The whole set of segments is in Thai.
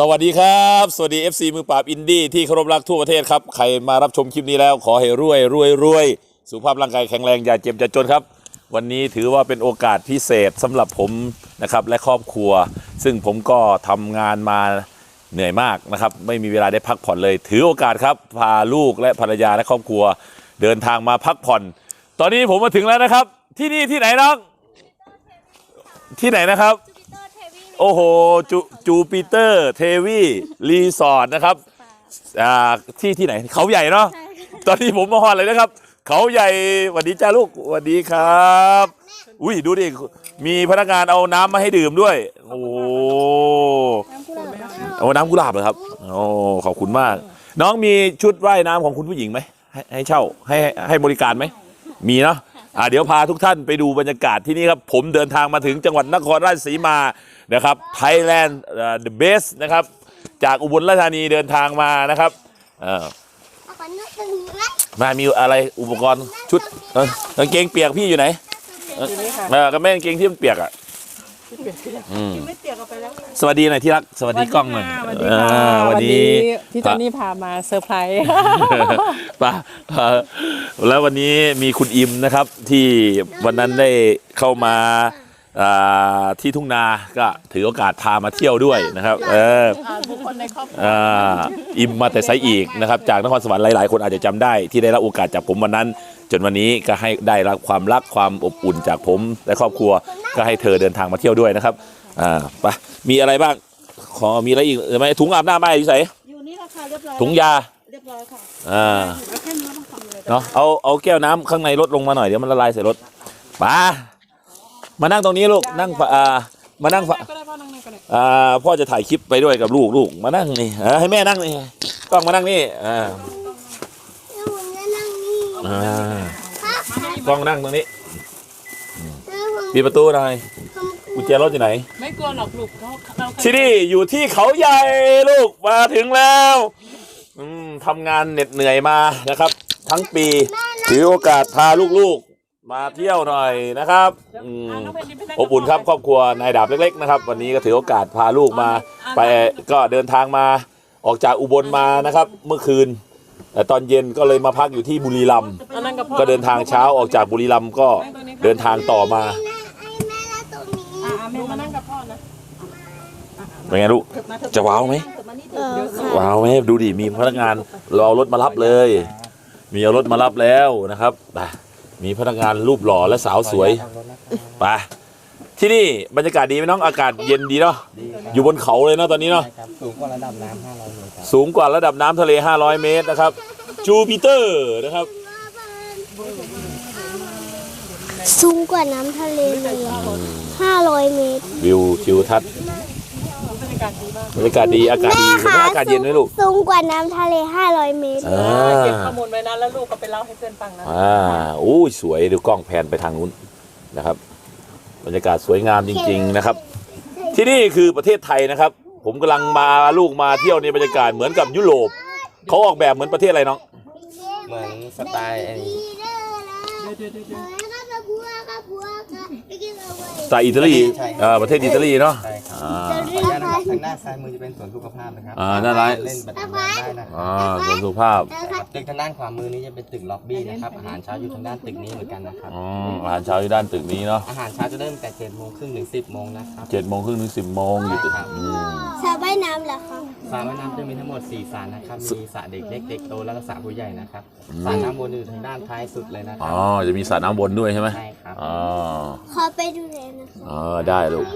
สวัสดีครับ สวัสดี FC มือปราบอินดี้ที่เคารพรักทั่วประเทศครับ ใครมารับชมคลิปนี้แล้วขอให้รวยรวยรวยสุขภาพร่างกายแข็งแรงอย่าเจ็บอย่าจนครับ วันนี้ถือว่าเป็นโอกาสพิเศษสำหรับผมนะครับและครอบครัว ซึ่งผมก็ทำงานมาเหนื่อยมากนะครับ ไม่มีเวลาได้พักผ่อนเลย ถือโอกาสครับพาลูกและภรรยาและครอบครัว เดินทางมาพักผ่อน ตอนนี้ผมมาถึงแล้วนะครับ ที่นี่ที่ไหนน้องที่ไหนนะครับ โอ้โหจูจูปิเตอร์ เทวีรีสอร์ทนะครับอ่าที่ที่ไหนเขาใหญ่เนาะตอนนี้ผมมาฮอดเลยนะครับ เขาใหญ่สวัสดีจ้าลูกสวัสดีครับ อุ้ยดูดิมีพนักงานเอาน้ำมาให้ดื่มด้วย โอ้โหเอาน้ำกุหลาบเหรอครับโอ้ขอบคุณมาก น้องมีชุดว่ายน้ำของคุณผู้หญิงไหมให้ให้เช่าให้ให้บริการไหมมีเนาะ อ่าเดี๋ยวพาทุกท่านไปดูบรรยากาศที่นี่ครับ ผมเดินทางมาถึงจังหวัดนครราชสีมานะครับ Thailand uh, the best นะครับ จากอุบลราชธานีเดินทางมานะครับเอ่อมามีอะไรอุปกรณ์ชุดเอ้ยกางเกงเปียกพี่อยู่ไหนเออเออก็แม่กางเกงที่มันเปียกอะ อืมไม่เตียกเอาไปแล้ว สวัสดีหน่อยที่รัก สวัสดีกล้องหน่อยสวัสดีอ่าค่ะวันนี้พี่จอนนี่พามาเซอร์ไพรส์ ป่ะเอ่อแล้ววันนี้มีคุณอิมนะครับที่วันนั้นได้เข้ามาอ่าที่ทุ่งนาก็ถือโอกาสพามาเที่ยวด้วยนะครับ เออบุคคลในครอบครัวอ่าอิมมาแต่ไซอีกนะครับ จากนครสวรรค์หลายๆ คนอาจจะจำได้ที่ได้รับโอกาสจากผมวันนั้น จนวันนี้ก็ให้ได้รับความรักความอบอุ่นจากผมและครอบครัวก็ให้เธอเดินทางมาเที่ยวด้วยนะครับอ่าไปมีอะไรบ้างขอมีอะไรอีกหรือไม่ถุงอาบน้ำไม่ใส่อยู่นี่ราคาเรียบร้อยถุงยาเรียบร้อยค่ะอ่าแล้วแค่นี้ไม่ต้องทำเลยเนาะเอาเอาแก้วน้ำข้างในรถลงมาหน่อยเดี๋ยวมันละลายใส่รถป้ามานั่งตรงนี้ลูกนั่งฝอ่ามานั่งฝก็ได้พ่อนั่งนี่ก็ได้อ่าพ่อจะถ่ายคลิปไปด้วยกับลูกลูกมานั่งนี่เออให้แม่นั่งนี่กล้องมานั่งนี่อ่า อ่ากล้องนั่งตรงนี้ปิดประตูหน่อยกุญแจรถอยู่ไหน ไม่กลัวหรอกลูกเราเราที่นี่อยู่ที่เขาใหญ่ลูกมาถึงแล้วอืมทำงานเหน็ดเหนื่อยมานะครับ ทั้งปีถือโอกาสพาลูกๆ มาเที่ยวหน่อยนะครับอืมอะน้งเพนไปนั่งอบอุ่นครับครอบครัวนายดาบเล็กๆนะครับ วันนี้ก็ถือโอกาสพาลูกมา ไปก็เดินทางมาออกจากอุบลมานะครับ เมื่อคืน แต่ตอนเย็นก็เลยมาพักอยู่ที่บุรีรัมย์อันนั้นกับพ่อก็เดินทางเช้าออกจากบุรีรัมย์ก็เดินทางต่อมาอะอะแม่มานั่งกับพ่อนะเป็นไงลูกจะว้าวไหมเออค่ะว้าวไหมดูดิมีพนักงานรอรถมารับเลย มีเอารถมารับแล้วนะครับไปมีพนักงานรูปหล่อและสาวสวยไป ที่นี่บรรยากาศดีไหมน้องอากาศเย็นดีเนาะอยู่บนเขาเลยเนาะตอนนี้เนาะครับสูงกว่าระดับน้ำ500เมตรครับสูงกว่าระดับน้ำทะเล 500 เมตรนะครับจูปิเตอร์นะครับสูงกว่าน้ำทะเลเลยห้าร้อยเมตร วิวทิวทัศน์บรรยากาศดีมากบรรยากาศดีอากาศดีเห็นไหมอากาศเย็นไหมลูกสูงกว่าน้ำทะเลห้าร้อยเมตร อ่าเก็บข้อมูลไว้นะแล้วลูกก็ไปเล่าให้เพื่อนฟังนะ อ่าอู้ยสวยดูกล้องแพนไปทางนู้นนะครับ บรรยากาศสวยงามจริง ๆนะครับ ที่นี่คือประเทศไทยนะครับ ผมกำลังมาลูกมาเที่ยวในบรรยากาศเหมือนกับยุโรปเขาออกแบบเหมือนประเทศอะไรน้องเหมือนสไตล์ไอ้ สไตล์อิตาลีอ่าประเทศอิตาลีเนาะใช่ครับอ่า ขออนุญาตนะครับทางด้านซ้ายมือจะเป็นสวนสุขภาพนะครับอ่าด้านซ้าย เล่นแบดมินตันได้นะคอ่ารับสวนสุภาพตึกทางด้านขวามือนี้จะเป็นตึกล็อบบี้นะครับอาหารเช้าอยู่ทางด้านตึกนี้เหมือนกันนะครับอ๋ออาหารเช้าที่ด้านตึกนี้เนาะอาหารเช้าจะเริ่มแต่เจ็ดโมงครึ่งถึงสิบโมงนะครับเจ็ดโมงครึ่งถึงสิบโมงอยู่ตึกอืมสระว่ายน้ำเหรอคะสระว่ายน้ำจะมีทั้งหมด4สระนะครับ มีสระเด็กเล็กเด็กโตแล้วก็สระผู้ใหญ่นะครับสระน้ำวนอยู่ทางด้านท้ายสุดเลยนะคอ๋รัอจะมีสระน้ำบนด้วยใช่ไหมใช่ครับ อ๋อขอไปดูหน่อยนะคะ อ๋อได้ลูก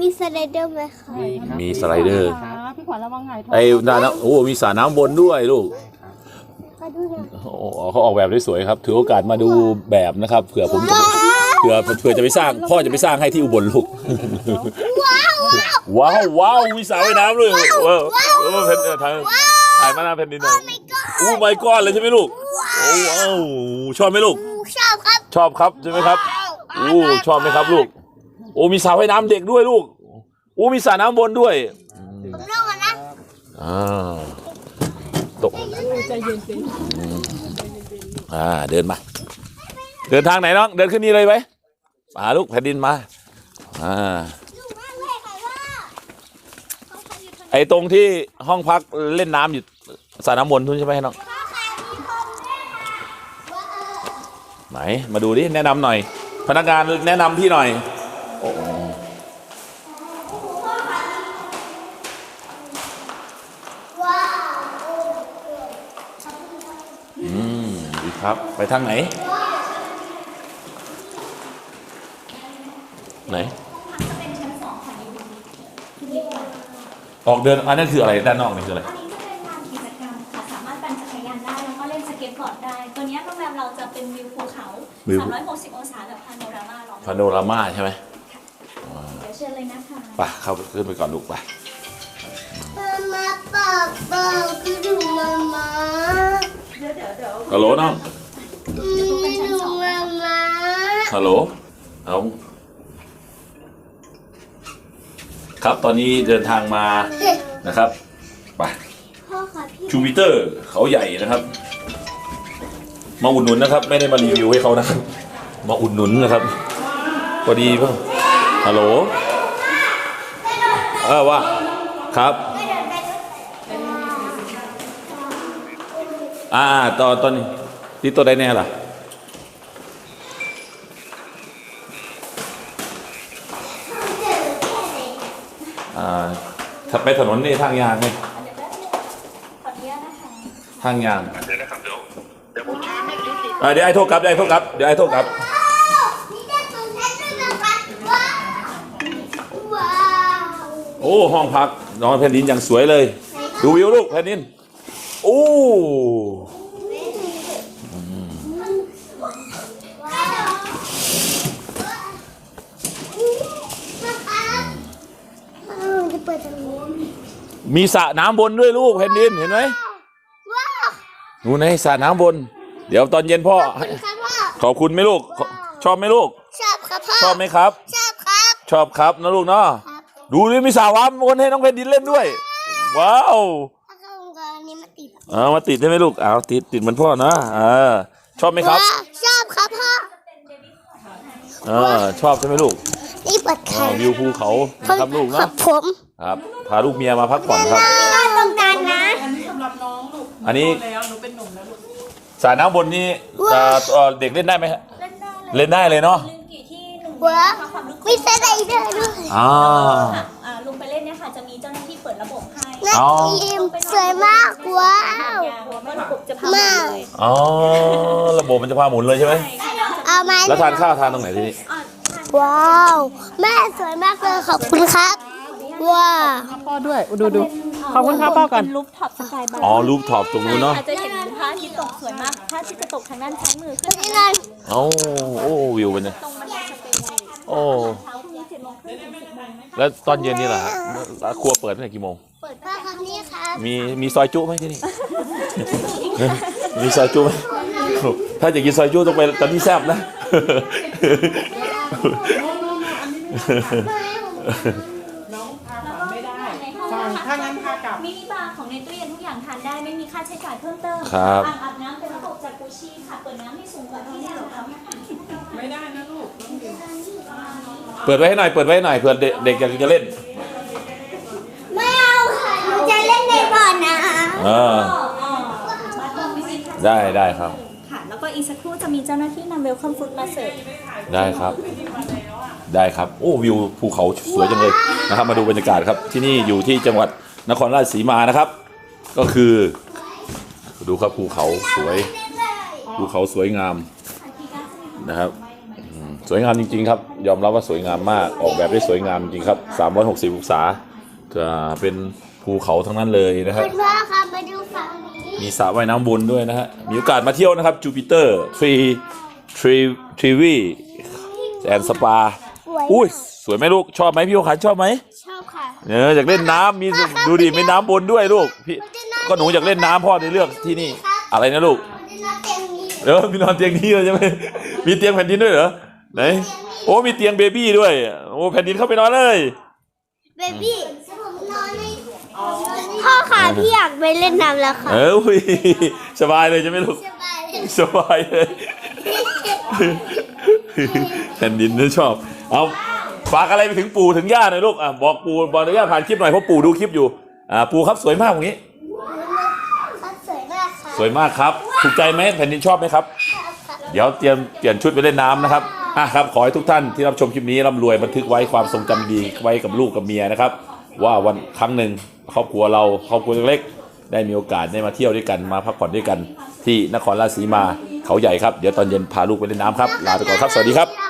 มีสไลเดอร์ไหมคะ มีครับมีสไลเดอร์ค่ะพี่ขวัญระวังไงท้องไอ้ด้านน้ำโอ้มีสระน้ำบนด้วยลูกขอดูหน่อยโอ้เขาออกแบบได้สวยครับ ถือโอกาสมาดูแบบนะครับเผื่อผมจะเผื่อเผื่อจะไปสร้าง พ่อจะไปสร้างให้ที่อุบลลูก ว้าวว้าวมีสระว่ายน้ำเลยว้าวว้าวเพนเออทางถ่ายมาหน้าแผ่นดินหน่อยโอ้ไม่ก้อนเลยใช่ไหมลูกโอ้ว้าวชอบไหมลูก ชอบครับ ชอบครับใช่ไหมครับโอ้ชอบไหมครับลูกโอ้มีสระว่ายน้ำเด็กด้วยลูกโอ้มีสระน้ำบนด้วยผมลงก่อนนะอ่าตกใจเย็นสิอ่าเดินมา เดินทางไหนน้อง เดินขึ้นนี่เลยไหมมาลูกแผ่นดินมาอ่าไออ้ตรงที่ห้องพักเล่นน้ำอยู่สระน้ำมนต์ทุนใช่ไหมน้องไหน มาดูดิ แนะนำหน่อย พนักงานแนะนำพี่หน่อยโอ้อืมดีครับ ไปทางไหน ไหน ออกเดินอันนั้นคืออะไร ด้านนอกนี่คืออะไร เล่นสเก็ตบอร์ดได้ ตัวเนี้ยโรงแรมเราจะเป็นวิวภูเขา วิว 360 องศาแบบพาโนรามาลองพาโนรามาใช่ไหมเดี๋ยวเชิญเลยนะคะ ไปเข้าไปขึ้นไปก่อนลูกไปมามาปอกปอกคือดูมามาฮัลโหลน้องไม่ดูมามาฮัลโหล เอาครับตอนนี้เดินทางมานะครับ ไปพ่อค่ะพี่จูปิเตอร์เขาใหญ่นะครับ มาอุดหนุนนะครับ ไม่ได้มารีวิวให้เขานะครับ มาอุดหนุนนะครับพอดีเพิ่งฮัลโหลเออว่าครับ อ่าตอนตอนนี้ที่ตัวใดแน่ล่ะอ่าถ้าไปถนนนี่ทางยางไหมเดี๋ยวแป๊บนึงขออนุญาตนะคะทางยาง อ่าเดี๋ยวไอ้โทษกลับเดี๋ยวไอ้โทษกลับเดี๋ยวไอ้โทษกลับนี่จะตื่นเต้นด้วยนะครับว้าวว้าวโอ้ห้องพักนอนแผ่นดินอย่างสวยเลย ดูวิวลูกแผ่นดินโอ้อ้าวจะเปิดตรงนี้มีสระน้ำบนด้วยลูกแผ่นดินเห็นไหมว้าวนู่นไงสระน้ำบน เดี๋ยวตอนเย็นพ่อ ขอบคุณครับพ่อ ขอบคุณไหมลูกขอชอบไหมลูก ชอบครับพ่อ ชอบไหมครับ ชอบครับ ชอบครับนะลูกเนาะ ครับดูดิมีสระว่ายบนให้น้องแผ่นดินเล่นด้วย ว้าวถ้าเข้าวงการนี้มาติดเอามาติดใช่ไหมลูกเอาติดติดเหมือนพ่อนะอ่าชอบไหมครับว้าวชอบครับพ่อ อ่าชอบใช่ไหมลูกนี่เปิดไข่อ่าวิวภูเขานะครับลูกครัเนาะบผมครับพาลูกเมียมาพักผ่อนครับนอนตรงนั้นนะอันนี้สำหรับน้องลูกอันนี้ โตแล้วหนูเป็นหนุ่มแล้วลูก สระน้ำบนนี้เอ่อเอ่อเด็กเล่นได้ไหมฮะเล่นได้เลยเล่นได้เลยเนาะ ลืมกี่ที่หนึ่งว้าวความลึกมีสไลเดอร์ด้วยอ่า ค่ะอ่าลุงไปเล่นเนี่ยค่ะจะมีเจ้าหน้าที่เปิดระบบให้น่าอ๋อกินสวยมากว้าวว่าระบบจะพาหมดเลยอ๋อ ระบบมันจะพาหมุนเลยใช่ไหม ใช่ค่ะเอาไหมแล้วทานข้าวทานตรงไหนที่นี่อ่าว้าว แม่สวยมากเลยขอบคุณครับว้าวพ่อด้วย ดูดู ขอบคุณครับพ่อก่อน เป็นรูปท็อปสกายบาร์อ๋อรูปท็อปตรงนู้นเนาะอาจจะเห็นพระอาทิตย์ตกสวยมากพระอาทิตย์จะตกทางด้านซ้ายมือขึ้นนี่นั่นโอ้โอ้วิวเป็นไงตรงบันไดสเตย์โอ้เช้าพรุ่งนี้เจ็ดโมงครึ่งถึงสิบโมงนะคะแล้วตอนเย็นนี่ล่ะร้านครัวเปิดตั้งแต่กี่โมง เปิดผ้าครับนี่ครับมีมีซอยจุไหมที่นี่ มีซอยจุไหมถ้าจะกินซอยจุต้องไปตอนนี้แซ่บนะ น้องพาฝันไม่ได้ในห้องฟังนะคะถ้างั้นพากลับ มินิบาร์ของในตู้เย็นทุกอย่างทานได้ไม่มีค่าใช้จ่ายเพิ่มเติมครับ อ่างอาบน้ำเป็นระบบจากกุชีค่ะเปิดน้ำให้สูงกว่าที่นี่หรอคะไม่ได้นะลูกต้องดื่มเปิดไว้ให้หน่อย เปิดไว้ให้หน่อยเผื่อเด็กเด็กอยากจะเล่นไม่เอาค่ะหนูจะเล่นในบ่อน้เอออ๋ออ๋อบัตรเติมไม่มีค่าใช้จ่ายได้ได้ครับ ค่ะ แล้วก็อีกสักครู่จะมีเจ้าหน้าที่นำเวลคัมฟูดมาเสิร์ฟได้ครับ ได้ครับ โอ้วิวภูเขาสวยจังเลยนะครับ มาดูบรรยากาศครับที่นี่อยู่ที่จังหวัด นครราชสีมานะครับ ก็คือ ดูครับภูเขาสวยภูเขาสวยงามนะครับอืมสวยงามจริง ๆ ครับ ยอมรับว่าสวยงามมากออกแบบได้สวยงามจริงครับ 360 องศาจะเป็นภูเขาทั้งนั้นเลยนะำฮะคุณพ่อครับมาดูฝั่งนี้มีสระว่ายน้ำบนด้วยนะฮะ มีโอกาสมาเที่ยวนะครับจูปิเตอร์ทรีทรีทรีวีแอนสปาสวย อุ้ยสวยไหมลูกชอบไหมพี่โอขันชอบไหมชอบค่ะเอออยากเล่นน้ำมีดูดิมีน้ำบนด้วยลูกพี่ก็หนูอยากเล่นน้ำพ่อในเลือกที่นี่ อะไรนะลูกมันจะนอนเตียงนี้เออมีนอนเตียงนี้เลยใช่ไหมมีเตียงแผ่นดินด้วยเหรอไหนโอ้มีเตียงเบบี้ด้วยโอ้แผ่นดินเข้าไปนอนเลย เบบี้ผมนอนในพ่อค่ะพี่อยากไปเล่นน้ำแล้วค่ะเอออุ้ยสบายเลยใช่ไหมลูก สบายเลยสบายเลย แผ่นดินนี่ชอบ เอาฝากอะไรไปถึงปู่ถึงย่าหน่อยลูกอะบอกปู่บอกอนุญาตผ่านคลิปหน่อยเพราะปู่ดูคลิปอยู่อ่าปูครับสวยมากตรงนี้สวยมากค่ะสวยมากครับถูกใจไหมแผ่นดินชอบไหมครับ เดี๋ยวเตรียมเปลี่ยนชุดไปเล่นน้ำนะครับอะครับขอให้ทุกท่านที่รับชมคลิปนี้ร่ำรวยบันทึกไว้ความทรงจำดีไว้กับลูกกับเมียนะครับ ว่าวันครั้งหนึ่งครอบครัวเราครอบครัวเล็กๆได้มีโอกาสได้มาเที่ยวด้วยกันมาพักผ่อนด้วยกัน ที่นครราชสีมาเขาใหญ่ครับเดี๋ยวตอนเย็นพาลูกไปเล่นน้ำครับลาไปก่อนครับสวัสดีครับค่ะ